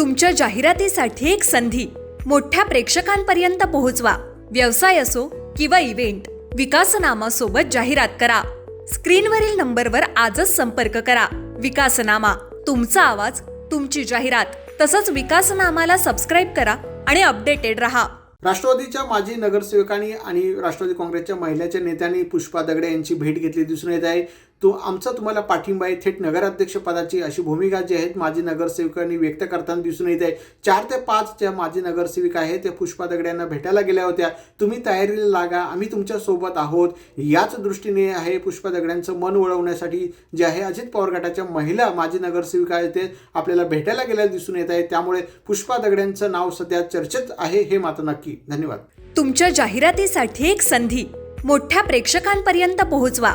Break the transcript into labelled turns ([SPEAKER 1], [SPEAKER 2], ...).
[SPEAKER 1] तुमच्या जाहिरातीसाठी एक संधी. मोठ्या प्रेक्षकांपर्यंत पोहोचवा. व्यवसाय असो किंवा इव्हेंट विकासनामा सोबत जाहिरात करा. स्क्रीनवरील नंबरवर आजच संपर्क करा. विकासनामा तुमचा आवाज तुमची जाहिरात तसंच विकासनामाला सबस्क्राईब करा आणि अपडेटेड रहा.
[SPEAKER 2] राष्ट्रवादीच्या माजी नगरसेवकांनी आणि राष्ट्रवादी काँग्रेसच्या महिलाच्या नेत्यांनी पुष्पा दगडे यांची भेट घेतली. दिसून येत आहे. तो आमचा तुम्हाला पाठिंबा आहे. थेट नगराध्यक्षपदाची अशी भूमिका जी आहेत माजी नगरसेवकांनी व्यक्त करताना दिसून येत आहे. चार ते पाच ज्या माजी नगरसेविका आहेत त्या पुष्पा दगड्यांना भेटायला गेल्या होत्या. तुम्ही तयारीला लागा. आम्ही तुमच्यासोबत आहोत. याच दृष्टीने आहे पुष्पा दगड्यांचं मन वळवण्यासाठी जे आहे अजित पवार गटाच्या महिला माजी नगरसेविका आहेत ते आपल्याला भेटायला गेल्या दिसून येत आहे. त्यामुळे पुष्पा दगड्यांचं नाव सध्या चर्चेत आहे हे मात्र नक्की. धन्यवाद.
[SPEAKER 1] तुमच्या जाहिरातीसाठी एक संधी. मोठ्या प्रेक्षकांपर्यंत पोहोचवा.